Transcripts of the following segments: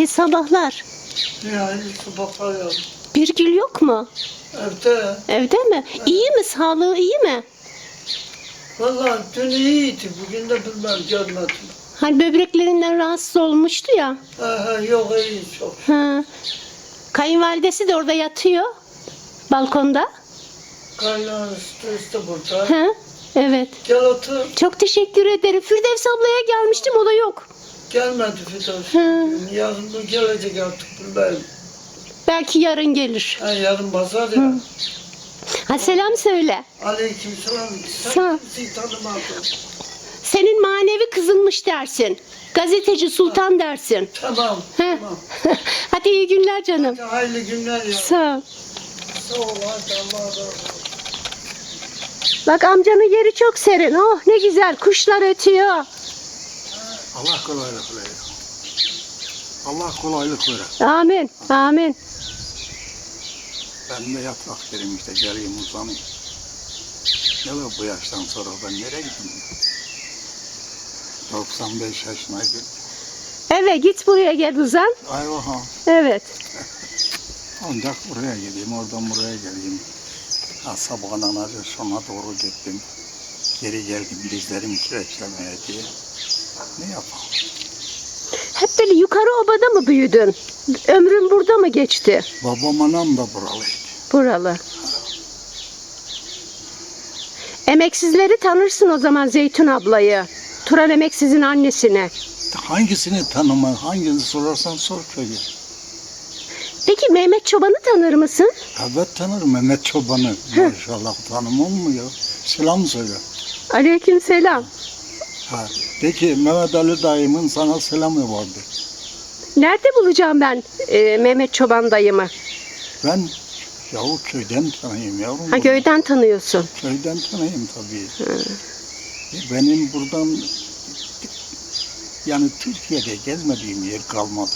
İyi sabahlar. Yani sabahlar ya. Birgül yok mu? Evde. Evde mi? İyi mi? Sağlığı iyi mi? Valla dün iyiydi. Bugün de bilmem görmedim. Hani böbreklerinden rahatsız olmuştu ya. Ha, ha, yok iyi çok. Ha. Kayınvalidesi de orada yatıyor. Balkonda. Kaynağısı üstü burada. Ha. Evet. Gel otur. Çok teşekkür ederim. Firdevs ablaya gelmiştim o da yok. Gelmedi. Hı. Yarın mı gelecek artık bilmem. Belki yarın gelir. Ha, yarın pazar ya. Ha selam söyle. Aleyküm selam. Sağ ol. Sen tanımadın. Senin manevi kızınmış dersin. Gazeteci Sultan dersin. Tamam. Ha. Tamam. Hadi iyi günler canım. Hayırlı günler ya. Sağ ol. Sağ ol. Hadi Allah razı olsun. Bak amcanın yeri çok serin. Oh ne güzel kuşlar ötüyor. Allah kolaylık verir. Allah kolaylık verir. Amin. Amin. Ben de yatak derim işte geleyim uzanayım. Ne var bu yaştan sonra ben nereye gideyim? 95 yaşına gel. Evet git buraya gel uzan. Ay oha. Evet. Ancak buraya gideyim, oradan buraya geleyim. Ha, sabahın anacı sona doğru gittim. Geri geldim dizlerim kireçlemeye diye. Ne yapalım? Hep böyle yukarı obada mı büyüdün? Ömrün burada mı geçti? Babam anam da buralıydı. Buralı. Emeksizleri tanırsın o zaman Zeytun ablayı. Turan Emeksiz'in annesini. Hangisini tanıma, hangisini sorarsan sor köyü. Peki Mehmet Çoban'ı tanır mısın? Evet tanırım Mehmet Çoban'ı. Maşallah tanımam mı ya? Selam söyle. Aleyküm selam. Ha. De ki Mehmet Ali dayımın sana selamı vardı. Nerede bulacağım ben e, Mehmet Çoban dayımı? Ben yahu köyden tanıyım yavrum. Ha köyden tanıyorsun. Köyden tanıyım tabii. E, Benim buradan yani Türkiye'de gezmediğim yer kalmadı.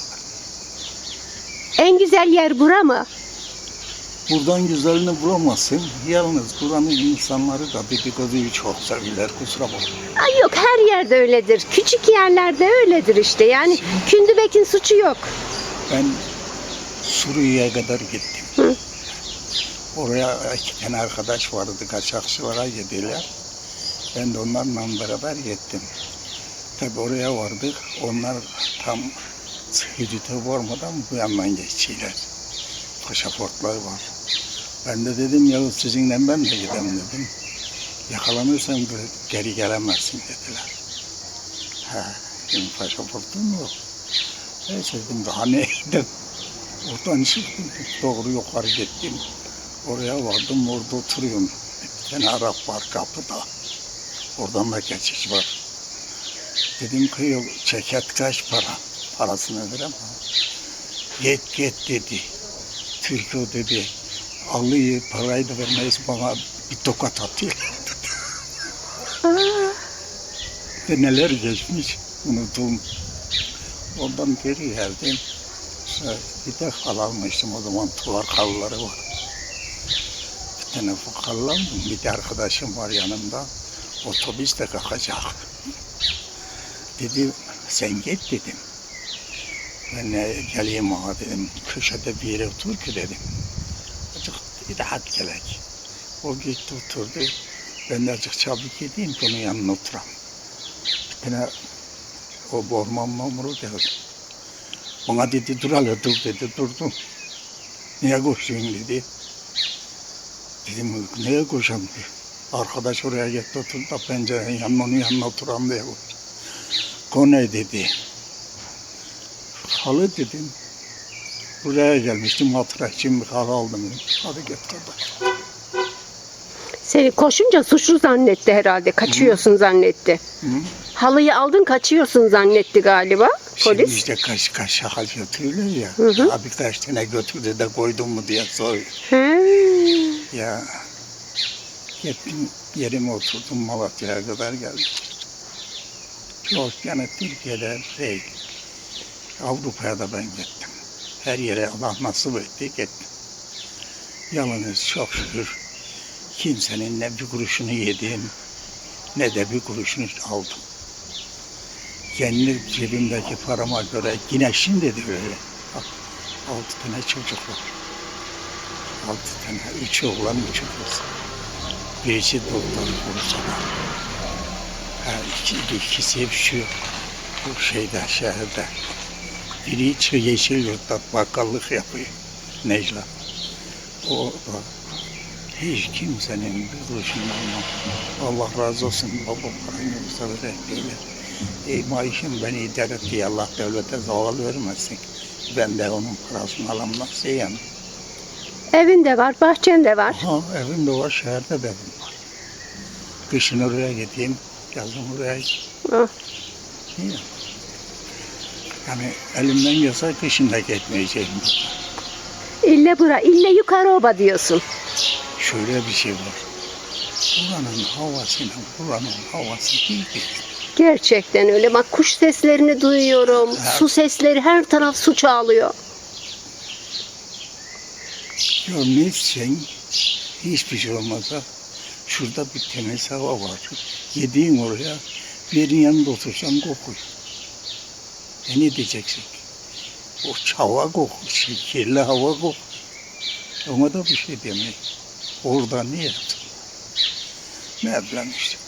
En güzel yer bura mı? Buradan güzelini bulamazsın. Yalnız buranın insanları da dedikoduyu çok severler kusura bakma. Ay yok her yerde öyledir. Küçük yerlerde öyledir işte. Yani Kündübek'in suçu yok. Ben Suriye'ye kadar gittim. Hı. Oraya iki tane arkadaş vardı, kaçakçılara gidiyorlar. Ben de onlarla beraber gittim. Tabi oraya vardık, onlar tam hüdüte varmadan bu yandan geçiyorlar. Pasaportlar var. Ben de dedim ya sizinle ben de gidem dedim. Yakalanırsan geri- gelemezsin dediler. Ha, benim pasaportum yok. Neyse dedim daha ne edeyim. Oradan çıktım, doğru yukarı gittim. Oraya vardım, orada oturuyorum. Bir tane Arap var kapıda. Oradan da geçiş var. Dedim ki yok, ceket kaç para? Parasını veremem. Git git dedi. Türk o dedi. Alıyor, parayı da vermeyiz bana bir tokat atıyor. Aa, Ve neler geçmiş unuttum. Ondan geri geldim. İşte Bir de hal almıştım o zaman tuvar halıları var. Bir tane hallandım. Bir de arkadaşım var yanımda. Otobüs de kalkacak. Dedi sen git dedim. Ben de geleyim ağa dedim. Köşede bir yere otur ki dedim. Azıcık rahat gelek. O gitti oturdu. Ben de azıcık çabuk gideyim ki onun yanına oturam. Bir tane o orman mamuru geldi. Bana dedi dur hele dur dedi durdum. Niye koşuyorsun dedi. Dedim neye koşam dedi. Arkadaş oraya gitti oturdu da pencerenin yanına onun yanına oturam diye koştu. Kone dedi. Halı dedim. Buraya gelmiştim hatıra için bir halı aldım. Hadi git kardeş. seni koşunca suçlu zannetti herhalde. Kaçıyorsun zannetti. Hı? Halıyı aldın kaçıyorsun zannetti galiba Şimdi polis. işte kaç kaç şahal götürüyorlar ya. Hı hı. Abi kaç tane götürdü de koydun mu diye soruyor. He. Ya gittim yerime oturdum Malatya'ya kadar geldim. Yok yani Türkiye'de değil. Avrupa'ya da ben gittim. Her yere Allah nasip etti gittim. Yalnız çok şükür kimsenin ne bir kuruşunu yedim ne de bir kuruşunu aldım. kendi cebimdeki parama göre yine şimdi de öyle. Bak, altı tane çocuk var. Altı tane. Üç oğlan, üç kız. Birisi doktor Bursa'da. Ha, iki, ikisi hep şu, bu şeyde, şehirde. Biri çı- yeşil yurtta bakkallık yapıyor. Necla. O da hiç kimsenin bir kuruşunu. Allah razı olsun babam parayı yoksa öyle değil. E, maaşım beni idare etti. Allah devlete zaval vermesin. Ben de onun parasını alamazsa yani. Evin de var, bahçen de var. Ha, evim de var, şehirde de evim var. Kışın oraya gideyim, yazın oraya Ah. gideyim. Yani elimden gelse kışın da gitmeyeceğim. İlle bura, ille yukarı oba diyorsun. Şöyle bir şey var. Buranın havasıyla buranın havası değil ki. Gerçekten öyle. Bak kuş seslerini duyuyorum. Ha. Su sesleri her taraf su çağlıyor. İçsen hiçbir şey olmasa şurada bir temiz hava var. Yediğin oraya bir yanında otursan kokuyor. E ne diyeceksin? O hava şey, kirli hava kokuyor. Ona da bir şey demeyin. Orada ne yaptın? Bileyim işte.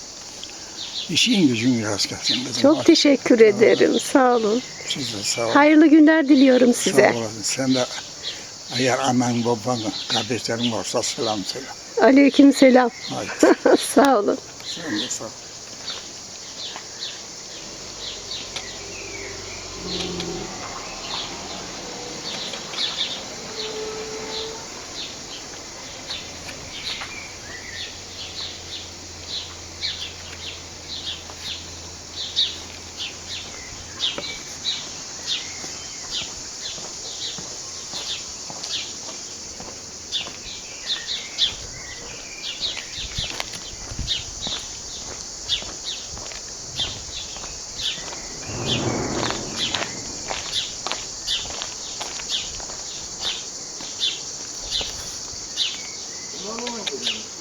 İşin gücün rast gelsin kızım. Çok teşekkür ederim. Sağ olun. Siz de sağ olun. Hayırlı günler diliyorum size. Sağ olasın. Sen de eğer anan baban kardeşlerin varsa selam söyle. Aleyküm selam. Sağ olun. Sen de sağ ol. No, no, no.